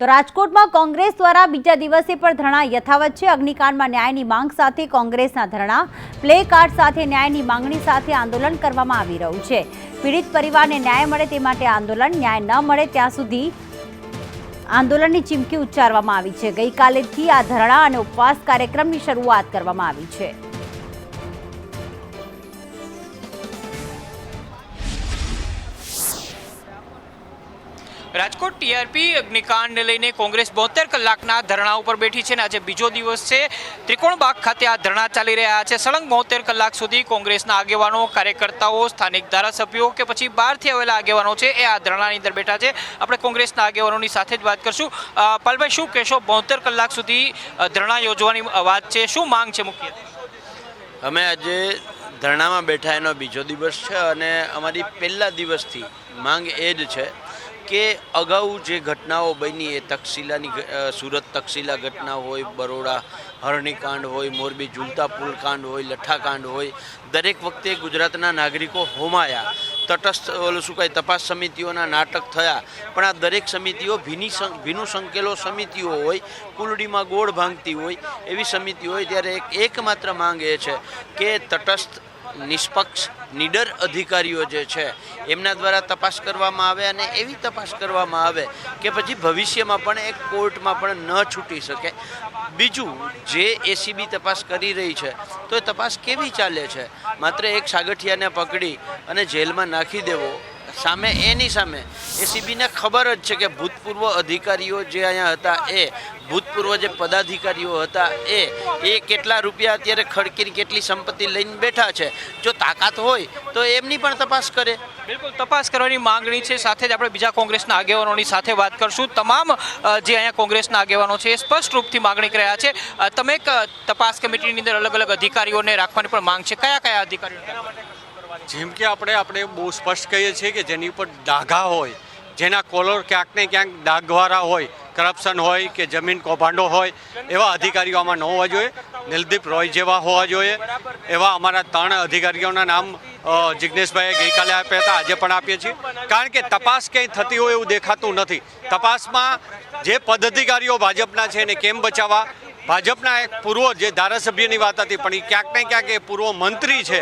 તો રાજકોટમાં કોંગ્રેસ દ્વારા બીજા દિવસે પણ ધરણા યથાવત છે. અગ્નિકાંડમાં ન્યાયની માંગ સાથે કોંગ્રેસના ધરણા પ્લે કાર્ડ સાથે ન્યાયની માંગણી સાથે આંદોલન કરવામાં આવી રહ્યું છે. પીડિત પરિવારને ન્યાય મળે તે માટે આંદોલન, ન્યાય ન મળે ત્યાં સુધી આંદોલનની ચીમકી ઉચ્ચારવામાં આવી છે. ગઈકાલેથી આ ધરણા અને ઉપવાસ કાર્યક્રમની શરૂઆત કરવામાં આવી છે. રાજકોટ ટીઆરપી અગ્નિકાંડને લઈને કોંગ્રેસ બોતેર કલાકના ધરણા ઉપર બેઠી છે અને આજે બીજો દિવસ છે. ત્રિકોણબાગ ખાતે આ ધરણા ચાલી રહ્યા છે. સળંગ બોતેર કલાક સુધી કોંગ્રેસના આગેવાનો, કાર્યકર્તાઓ, સ્થાનિક ધારાસભ્યો કે પછી બહારથી આવેલા આગેવાનો છે એ આ ધરણાની અંદર બેઠા છે. આપણે કોંગ્રેસના આગેવાનોની સાથે જ વાત કરશું. પાલભાઈ, શું કહેશો? બોતેર કલાક સુધી ધરણા યોજવાની વાત છે. શું માંગ છે મુખ્ય? અમે આજે ધરણામાં બેઠા એનો બીજો દિવસ છે અને અમારી પહેલા દિવસથી માંગ એ જ છે કે અગાઉ જે ઘટનાઓ બની એ તક્ષશિલાની સુરત તક્ષશિલા ઘટના હોય, બરોડા હરણીકાંડ હોય, મોરબી ઝુલતા પુલકાંડ હોય લઠ્ઠાકાંડ હોય, દરેક વખતે ગુજરાતના નાગરિકો હોમાયા. તટસ્થ, ઓલું શું કહે તપાસ સમિતિઓના નાટક થયા. પણ આ દરેક સમિતિઓ ભીની ભીનું સંકેલો સમિતિઓ હોય, કુલડીમાં ગોળ ભાંગતી હોય, એવી સમિતિ હોય, ત્યારે એક, એકમાત્ર માંગ એ છે કે તટસ્થ નિષ્પક્ષ, નિડર અધિકારીઓ જે છે, એમના દ્વારા તપાસ કરવામાં આવે અને એવી તપાસ કરવામાં આવે કે પછી ભવિષ્યમાં પણ એક કોર્ટમાં પણ ન છૂટી શકે. બીજું, જે એસીબી તપાસ કરી રહી છે, તો એ તપાસ કેવી ચાલે છે? માત્ર એક સાગઠિયાને પકડી અને જેલમાં નાખી દેવો સામે, એની સામે. એસીબીને ખબર જ છે કે ભૂતપૂર્વ અધિકારીઓ જે અહીંયા હતા એ, ભૂતપૂર્વ જે પદાધિકારીઓ હતા એ એ કેટલા રૂપિયા અત્યારે ખડકીની કેટલી સંપત્તિ લઈને બેઠા છે. જો તાકાત હોય, તો એમની પણ તપાસ કરે. બિલકુલ, તપાસ કરવાની માંગણી છે. સાથે જ આપણે બીજા કોંગ્રેસના આગેવાનોની સાથે વાત કરશું. તમામ જે અહીંયા કોંગ્રેસના આગેવાનો છે, એ સ્પષ્ટ રૂપથી માંગણી કરી રહ્યા છે. તમે તપાસ કમિટીની અંદર અલગ અલગ અધિકારીઓને રાખવાની પણ માંગ છે. કયા કયા અધિકારીઓ? જેમ કે આપણે આપણે બહુ સ્પષ્ટ કહીએ છીએ કે જેની ઉપર ડાઘા હોય, જેના કોલર ક્યાંક ને ક્યાંક ડાઘવાળા હોય કરપ્શન હોય કે જમીન કૌભાંડો હોય, એવા અધિકારીઓ આમાં ન હોવા જોઈએ. નિલદીપ રોય જેવા હોવા જોઈએ. એવા અમારા ત્રણ અધિકારીઓના નામ જિજ્ઞેશભાઈએ ગઈકાલે આપ્યા હતા. આજે પણ આપીએ છીએ. કારણ કે તપાસ ક્યાંય થતી હોય એવું દેખાતું નથી. તપાસમાં જે પદાધિકારીઓ ભાજપના છે એને કેમ બચાવવા ભાજપના એક પૂર્વ જે ધારાસભ્યની વાત હતી, પણ એ ક્યાંક ને ક્યાંક એ પૂર્વ મંત્રી છે.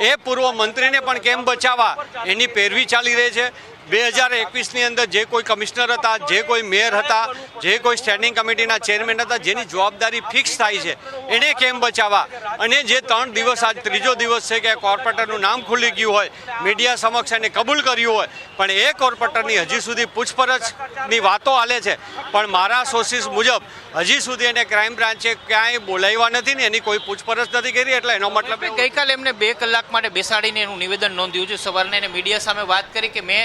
એ પૂર્વ મંત્રીને પણ કેમ બચાવવા? એની પેરવી ચાલી રહી છે. બે હજાર એકવીસની અંદર જે કોઈ કમિશનર હતા જે કોઈ મેયર હતા જે કોઈ સ્ટેન્ડિંગ કમિટીના ચેરમેન હતા જેની જવાબદારી ફિક્સ થાય છે એને કેમ બચાવવા? અને જે ત્રણ દિવસ આજ ત્રીજો દિવસ છે કે કોર્પોરેટરનું નામ ખુલી ગયું હોય મીડિયા સમક્ષ એને કબૂલ કર્યું હોય પણ એ કોર્પોરેટરની હજી સુધી પૂછપરછની વાતો હાલે છે. પણ મારા સોર્સિસ મુજબ હજી સુધી એને ક્રાઇમ બ્રાન્ચે ક્યાંય બોલાવ્યા નથી ને એની કોઈ પૂછપરછ નથી કરી એટલે એનો મતલબ ગઈકાલે એમને બે કલાક માટે બેસાડીને એનું નિવેદન નોંધ્યું છે. સવારને એને મીડિયા સામે વાત કરી કે મેં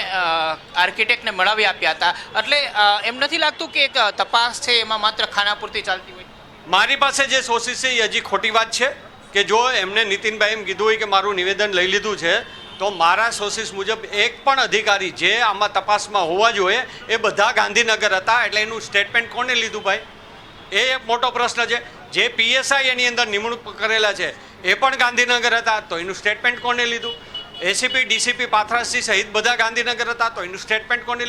આર્કિટેક્ટને મળાવી આપ્યા હતા. એટલે એમ નથી લાગતું કે એક તપાસ છે એમાં માત્ર ખાના પૂરતી ચાલતી હોય? મારી પાસે જે સોર્સિસ છે એ હજી ખોટી વાત છે કે જો એમને નીતિનભાઈ એમ કીધું હોય કે મારું નિવેદન લઈ લીધું છે, તો મારા સોર્સિસ મુજબ એક પણ અધિકારી જે આમાં તપાસમાં હોવા જોઈએ, એ બધા ગાંધીનગર હતા. એટલે એનું સ્ટેટમેન્ટ કોને લીધું ભાઈ? એ એક મોટો પ્રશ્ન છે. જે પીએસઆઈ એની અંદર નિમણૂક કરેલા છે, એ પણ ગાંધીનગર હતા. તો એનું સ્ટેટમેન્ટ કોને લીધું? એસીપી ડીસીપી પાથરાસી સહિત બધા ગાંધીનગર હતા તો એનું સ્ટેટમેન્ટ કોને